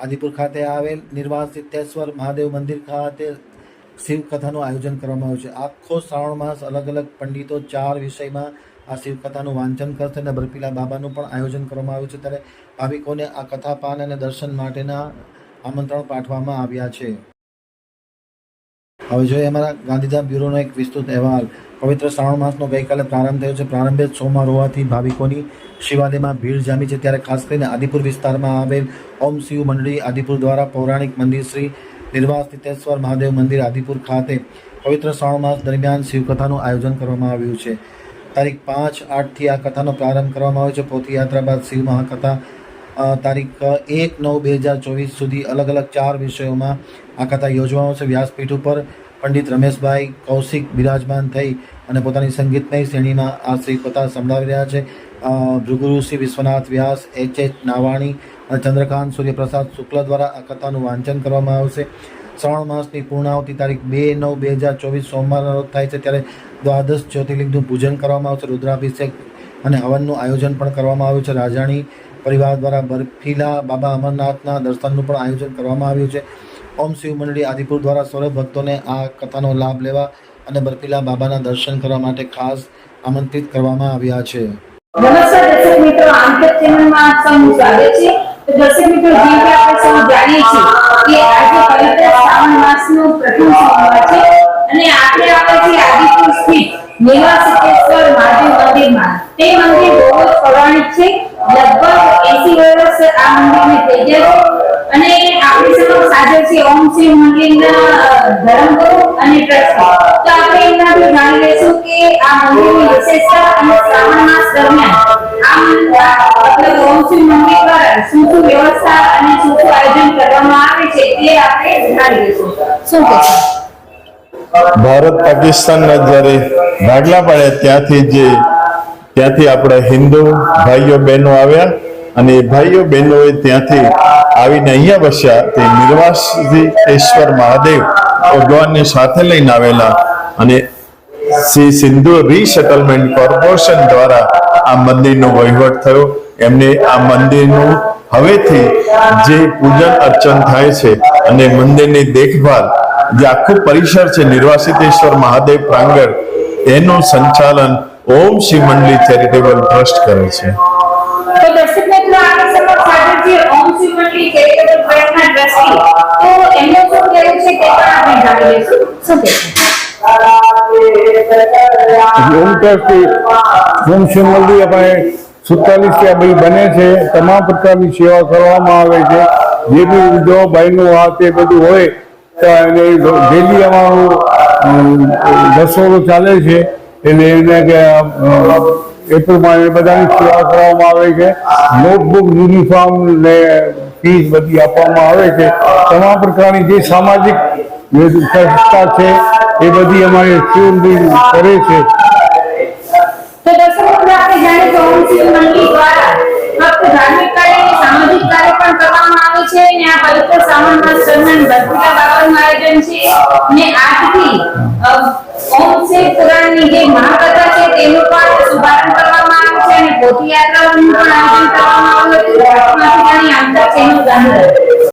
આદિપુર ખાતે આવેલ નિર્વાણ સિદ્ધેશ્વર મહાદેવ મંદિર ખાતે શિવકથાનું આયોજન કરવામાં આવ્યું છે. આખો શ્રાવણ માસ અલગ અલગ પંડિતો ચાર વિષયમાં આ શિવકથાનું વાંચન કરશે અને બરફીલા બાબાનું પણ આયોજન કરવામાં આવ્યું છે. ત્યારે ભાવિકોને આ કથા પાન અને દર્શન માટેના આમંત્રણ પાઠવવામાં આવ્યા છે. હવે જોઈએ અમારા ગાંધીધામ બ્યુરોનો એક વિસ્તૃત અહેવાલ. પવિત્ર શ્રાવણ માસનો ગઈકાલે પ્રારંભ થયો છે. પ્રારંભે જ સોમવાર હોવાથી ભાવિકોની શિવાલયમાં ભીડ જામી છે. ત્યારે ખાસ કરીને આદિપુર વિસ્તારમાં આવેલ ઓમ શિવ મંડળી આદિપુર દ્વારા પૌરાણિક મંદિર શ્રી નિર્વાસ સ્થિતેશ્વર મહાદેવ મંદિર આદિપુર ખાતે પવિત્ર શ્રાવણ માસ દરમિયાન શિવકથાનું આયોજન કરવામાં આવ્યું છે. તારીખ પાંચ આઠથી આ કથાનો પ્રારંભ કરવામાં આવ્યો છે. પોથીયાત્રા બાદ શિવ મહાકથા તારીખ એક નવ બે હજાર ચોવીસ સુધી અલગ અલગ ચાર વિષયોમાં આ કથા યોજવામાં આવશે વ્યાસપીઠ ઉપર પંડિત રમેશભાઈ કૌશિક બિરાજમાન થઈ અને પોતાની સંગીતમય શ્રેણીમાં આ શ્રી કથા સંભળાવી રહ્યા છે. ભૃગુરુ શ્રી વિશ્વનાથ વ્યાસ, એચ એચ નાવાણી અને ચંદ્રકાંત સૂર્યપ્રસાદ શુક્લ દ્વારા આ કથાનું વાંચન કરવામાં આવશે. શ્રાવણ માસની પૂર્ણાવતી તારીખ બે નવ બે હજાર ચોવીસ સોમવાર થાય છે ત્યારે દ્વાદશ જ્યોતિર્લિંગનું પૂજન કરવામાં આવશે. રુદ્રાભિષેક અને હવનનું આયોજન પણ કરવામાં આવ્યું છે. રાજાણી પરિવાર દ્વારા બરફીલા બાબા અમરનાથના દર્શનનું પણ આયોજન કરવામાં આવ્યું છે. ઓમ શિવ મંડળી આદિપુર દ્વારા સૌરભ ભક્તોને આ કથાનો લાભ લેવા અને બરફીલા બાબાના દર્શન કરવા માટે ખાસ આમંત્રિત કરવામાં આવ્યા છે. લગભગ 80 વર્ષ આ મંદિરને થઈ ગયા. અને આપણી સમક્ષ હાજર છે ઓમ શિવ મંદિરના ધર્મગુરુ અને ટ્રસ્ટી તો આપણે એમનાથી જાણી લેશું કે આ મંદિરની વિશેષતા અને શ્રાવણ દરમિયાન ભારત પાકિસ્તાનના જ્યારે ભાગલા પડ્યા ત્યાંથી જે, ત્યાંથી આપણા હિન્દુ ભાઈઓ બહેનો આવ્યા અને ભાઈઓ બહેનોએ ત્યાંથી આવીને અહીંયા વસ્યા તે નિર્વાસેશ્વર મહાદેવ ભગવાનને સાથે લઈને આવેલા અને શ્રી સિંધુ રીસેટલમેન્ટ કોર્પોરેશન દ્વારા આ મંદિરનો વહીવટ થયો. એમને આ મંદિરનું હવેથી જે પૂજન અર્ચન થાય છે અને મંદિરની દેખભાલ જે આખું પરિસર છે નિર્વાસિતેશ્વર મહાદેવ પ્રાંગણ, એનું સંચાલન ઓમ શ્રી મંડળી ચેરિટેબલ ટ્રસ્ટ કરે છે. છે ઓમ શિવ ચેરિટેબલ ટ્રસ્ટના ટ્રસ્ટી તો એમનું શું કહેવું છે તે પણ આપણે જાણી લઈશું. શું આ બધી બને છે. તમામ પ્રકારની સેવા કરવામાં આવે છે. જે બી વિધવા ભાઈનું આ તે બધું હોય તો એને ડેલી અમારું અમ, રસોડું ચાલે છે. એટલે એને કે એ પ્રમાણે બધાની સેવા કરવામાં આવે છે. નોટબુક યુનિફોર્મ ને ફીસ બધી આપવામાં આવે છે. તમામ પ્રકારની જે સામાજિક સંસ્થા છે એ બધી અમારી શિવ મંદિર કરે છે ફક્ત ધાર્મિક કાર્ય સામાજિક કાર્ય પણ કરવામાં આવે છે. અને આ પવિત્ર શ્રાવણ માસ આવ્યું છે અને પોથી યાત્રાઓનું પણ આયોજન કરવામાં આવ્યું હતું રાજમાંથી જાણી આંતર ચેનલ ગાંધીનગર